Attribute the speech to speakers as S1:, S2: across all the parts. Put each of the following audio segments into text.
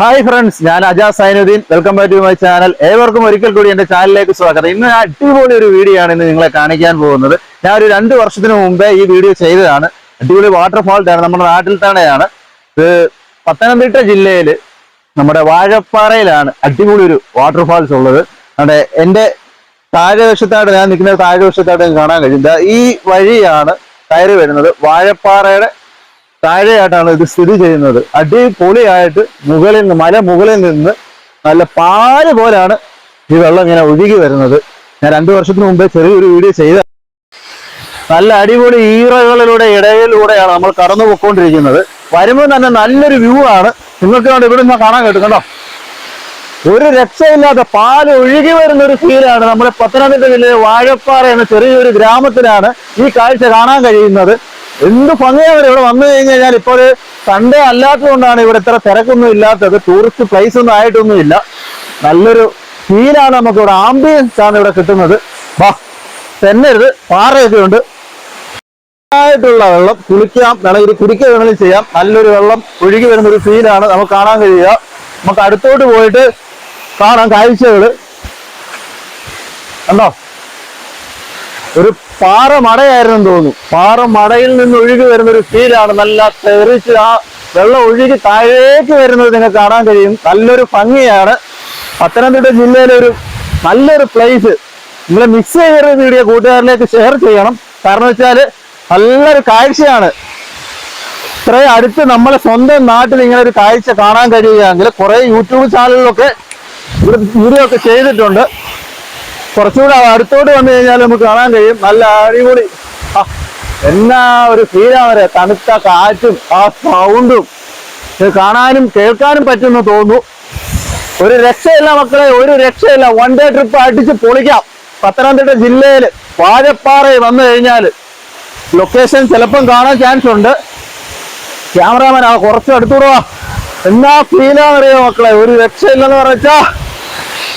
S1: Hi friends ഞാൻ Aja Sainuddin. Welcome back to my channel ഏവർക്കും ഒരിക്കൽ കൂടി എന്റെ ചാനലിലേക്ക് സ്വാഗതം. ഇന്ന് ഞാൻ അടിപൊളി ഒരു വീഡിയോ ആണ് ഇന്ന് നിങ്ങളെ കാണിക്കാൻ പോകുന്നത്. ഞാൻ ഒരു രണ്ട് വർഷത്തിന് മുമ്പേ ഈ വീഡിയോ ചെയ്തതാണ്. അടിപൊളി വാട്ടർഫാൾട്ട് ആണ് നമ്മുടെ നാട്ടിൽ തന്നെയാണ്. ഇത് പത്തനംതിട്ട ജില്ലയിൽ നമ്മുടെ വാഴപ്പാറയിലാണ് അടിപൊളി ഒരു വാട്ടർഫാൾസ് ഉള്ളത്. അവിടെ എന്റെ താഴെ വശത്തായിട്ട് ഞാൻ നിൽക്കുന്ന താഴെ വശത്തായിട്ട് കാണാൻ കഴിയും. ഈ വഴിയാണ് കയറി വരുന്നത് വാഴപ്പാറയുടെ താഴെയായിട്ടാണ് ഇത് സ്ഥിതി ചെയ്യുന്നത്. അടിപൊളിയായിട്ട് മുകളിൽ നിന്ന് മല മുകളിൽ നിന്ന് നല്ല പാൽ പോലാണ് ഈ വെള്ളം ഇങ്ങനെ ഒഴുകി വരുന്നത്. ഞാൻ രണ്ടു വർഷത്തിന് മുമ്പേ ചെറിയൊരു വീഡിയോ ചെയ്ത നല്ല അടിപൊളി ഈറകളിലൂടെ ഇടയിലൂടെയാണ് നമ്മൾ കടന്നു പോയിക്കൊണ്ടിരിക്കുന്നത്. വരുമ്പോൾ തന്നെ നല്ലൊരു വ്യൂ ആണ്. നിങ്ങൾക്ക് കണ്ട് ഇവിടെ നിന്ന് കാണാൻ കേട്ടു. കണ്ടോ ഒരു രക്ഷയില്ലാത്ത പാൽ ഒഴുകി വരുന്ന ഒരു ഫീലാണ് നമ്മുടെ പത്തനംതിട്ട ജില്ലയിലെ വാഴപ്പാറ എന്ന ചെറിയൊരു ഗ്രാമത്തിലാണ് ഈ കാഴ്ച കാണാൻ കഴിയുന്നത്. എന്ത് ഭംഗിയാണ് ഇവിടെ. വന്നു കഴിഞ്ഞു കഴിഞ്ഞാൽ ഇപ്പോൾ സൺഡേ അല്ലാത്തതുകൊണ്ടാണ് ഇവിടെ ഇത്ര തിരക്കൊന്നും ഇല്ലാത്തത്. ടൂറിസ്റ്റ് പ്ലേസ് ഒന്നും ആയിട്ടൊന്നും ഇല്ല നല്ലൊരു ഫീലാണ് നമുക്ക് ഇവിടെ. ആംബിയൻസ് ആണ് ഇവിടെ കിട്ടുന്നത്. വാ തെന്നരുത്. പാറയൊക്കെ ഉണ്ട്. ആയിട്ടുള്ള വെള്ളം കുളിക്കാം. വേണമെങ്കിൽ കുടിക്കുക വേണമെങ്കിൽ ചെയ്യാം. നല്ലൊരു വെള്ളം ഒഴുകി വരുന്ന ഒരു ഫീലാണ് നമുക്ക് കാണാൻ കഴിയുക. നമുക്ക് അടുത്തോട്ട് പോയിട്ട് കാണാം കാഴ്ചകൾ കണ്ടോ? ഒരു പാറ മടയായിരുന്നു തോന്നുന്നു. പാറ മടയിൽ നിന്ന് ഒഴുകി വരുന്ന ഒരു ഫീലാണ് നല്ല തെറിച്ച് ആ വെള്ളം ഒഴുകി താഴേക്ക് വരുന്നത് നിങ്ങൾക്ക് കാണാൻ കഴിയും. നല്ലൊരു ഭംഗിയാണ്. പത്തനംതിട്ട ജില്ലയിലെ ഒരു നല്ലൊരു പ്ലേസ് നിങ്ങളെ മിക്സ് ചെയ്ത വീഡിയോ കൂട്ടുകാരിലേക്ക് ഷെയർ ചെയ്യണം. കാരണം വെച്ചാൽ നല്ലൊരു കാഴ്ചയാണ്. ഇത്രയും അടുത്ത് നമ്മളെ സ്വന്തം നാട്ടിൽ ഇങ്ങനെ ഒരു കാഴ്ച കാണാൻ കഴിയുകയാണെങ്കിൽ കുറേ യൂട്യൂബ് ചാനലിലൊക്കെ ഇവിടെ വീഡിയോ ഒക്കെ ചെയ്തിട്ടുണ്ട്. കുറച്ചുകൂടെ അടുത്തോട്ട് വന്നു കഴിഞ്ഞാൽ നമുക്ക് കാണാൻ കഴിയും. നല്ല അടിപൊളി. ആ, എന്നാ ഒരു ഫീലാണ് തണുത്ത കാറ്റും ആ സൗണ്ടും കാണാനും കേൾക്കാനും പറ്റുമെന്ന് തോന്നുന്നു. ഒരു രക്ഷയില്ല മക്കളെ ഒരു രക്ഷയില്ല. വൺ ഡേ ട്രിപ്പ് അടിച്ച് പൊളിക്കാം. പത്തനംതിട്ട ജില്ലയിൽ വാഴപ്പാറയിൽ വന്നു കഴിഞ്ഞാൽ ലൊക്കേഷൻ ചിലപ്പം കാണാൻ ചാൻസ് ഉണ്ട്. ക്യാമറാമാൻ ആ കുറച്ച് അടുത്തൂടെ വാ. എന്നാ ഫീലാണെന്നറിയോ മക്കളെ? ഒരു രക്ഷയില്ലെന്ന് പറഞ്ഞാ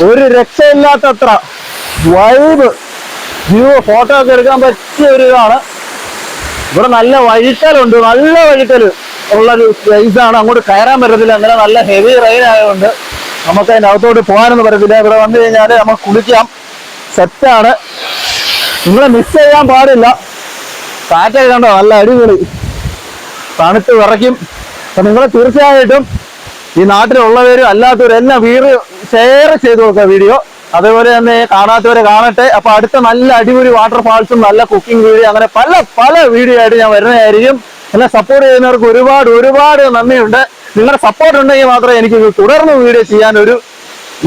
S1: ഒരു രക്ഷയില്ലാത്തത്ര. വൈബ് വ്യൂ ഫോട്ടോ ഒക്കെ എടുക്കാൻ പറ്റിയ ഒരു ഇതാണ്. ഇവിടെ നല്ല വഴിക്കലുണ്ട് നല്ല വഴിക്കൽ ഉള്ള ഒരു ആണ്. അങ്ങോട്ട് കയറാൻ പറ്റത്തില്ല. അങ്ങനെ നല്ല ഹെവി റെയിൻ ആയതുകൊണ്ട് നമുക്ക് അതിന്റെ അകത്തോട്ട് പോകാനൊന്നും പറ്റത്തില്ല. ഇവിടെ വന്നു കഴിഞ്ഞാൽ നമുക്ക് കുളിക്കാം. സെറ്റാണ് നിങ്ങളെ മിസ് ചെയ്യാൻ പാടില്ല. കാറ്റൊക്കെ കണ്ടോ? നല്ല അടിപൊളി. തണുത്ത് വിറയ്ക്കും. അപ്പം നിങ്ങൾ തീർച്ചയായിട്ടും ഈ നാട്ടിലുള്ളവരും അല്ലാത്തവരും എല്ലാം വീട് ഷെയർ ചെയ്തു നോക്കുക വീഡിയോ. അതേപോലെ തന്നെ കാണാത്തവരെ കാണട്ടെ. അപ്പൊ അടുത്ത നല്ല അടിപൊളി വാട്ടർഫാൾസും നല്ല കുക്കിംഗ് വീഡിയോ അങ്ങനെ പല പല വീഡിയോ ആയിട്ട് ഞാൻ വരുന്നതായിരിക്കും. എന്നെ സപ്പോർട്ട് ചെയ്യുന്നവർക്ക് ഒരുപാട് ഒരുപാട് നന്ദിയുണ്ട്. നിങ്ങളുടെ സപ്പോർട്ട് ഉണ്ടെങ്കിൽ മാത്രമേ എനിക്ക് തുടർന്ന് വീഡിയോ ചെയ്യാൻ ഒരു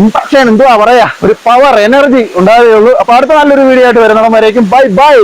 S1: ഇമ്പാക്ഷൻ എന്തുവാ പറയാ? ഒരു പവർ എനർജി ഉണ്ടാവുകയുള്ളൂ. അപ്പൊ അടുത്ത നല്ലൊരു വീഡിയോ ആയിട്ട് വരുന്നവരേക്കും ബൈ ബൈ